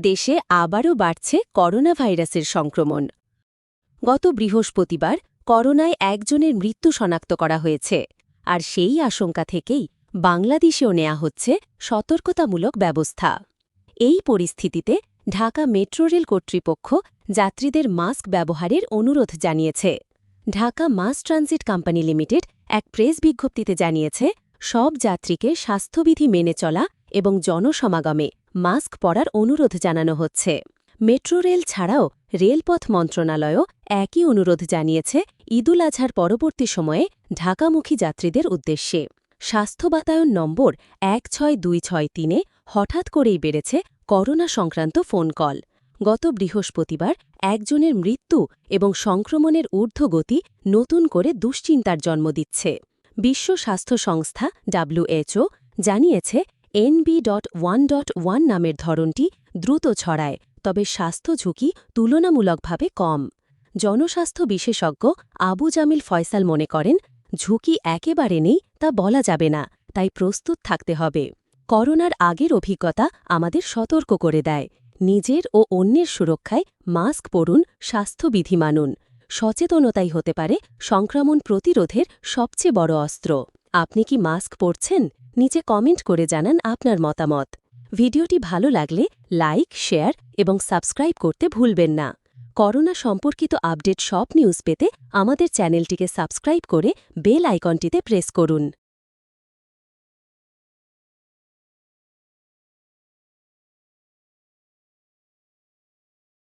দেশে আবারও বাড়ছে করোনা ভাইরাসের সংক্রমণ। গত বৃহস্পতিবার করোনায় একজনের মৃত্যু শনাক্ত করা হয়েছে, আর সেই আশঙ্কা থেকেই বাংলাদেশেও নেওয়া হচ্ছে সতর্কতামূলক ব্যবস্থা। এই পরিস্থিতিতে ঢাকা মেট্রো রেল কর্তৃপক্ষ যাত্রীদের মাস্ক ব্যবহারের অনুরোধ জানিয়েছে। Dhaka mass transit company limited এক প্রেস বিজ্ঞপ্তিতে জানিয়েছে, সব যাত্রীকে স্বাস্থ্যবিধি মেনে চলা এবং জনসমাগমে মাস্ক পরার অনুরোধ জানানো হচ্ছে। মেট্রো রেল ছাড়াও রেলপথ মন্ত্রণালয়ও একই অনুরোধ জানিয়েছে ঈদুল আজহার পরবর্তী সময়ে ঢাকামুখী যাত্রীদের উদ্দেশ্যে। স্বাস্থ্য বাতায়ন নম্বর এক ছয় দুই ছয় তিনে হঠাৎ করেই বেড়েছে করোনা সংক্রান্ত ফোন কল। গত বৃহস্পতিবার একজনের মৃত্যু এবং সংক্রমণের ঊর্ধ্বগতি নতুন করে দুশ্চিন্তার জন্ম দিচ্ছে। বিশ্ব স্বাস্থ্য সংস্থা ডাব্লিউএচও জানিয়েছে NB dot one dot one নামের ধরনটি দ্রুত ছড়ায়, তবে স্বাস্থ্য ঝুঁকি তুলনামূলকভাবে কম। জনস্বাস্থ্য বিশেষজ্ঞ আবু জামিল ফয়সাল মনে করেন, ঝুঁকি একেবারে নেই, তা বলা যাবে না, তাই প্রস্তুত থাকতে হবে। করোনার আগের অভিজ্ঞতা আমাদের সতর্ক করে দেয়। নিজের ও অন্যের সুরক্ষায় মাস্ক পরুন, স্বাস্থ্যবিধি মানুন। সচেতনতাই হতে পারে সংক্রমণ প্রতিরোধের সবচেয়ে বড় অস্ত্র। আপনি কি মাস্ক পরছেন? নিচে কমেন্ট করে জানান আপনার মতামত। ভিডিওটি ভালো লাগলে লাইক, শেয়ার এবং সাবস্ক্রাইব করতে ভুলবেন না। করোনা সম্পর্কিত আপডেট সব নিউজ পেতে আমাদের চ্যানেলটিকে সাবস্ক্রাইব করে বেল আইকনটিতে প্রেস করুন।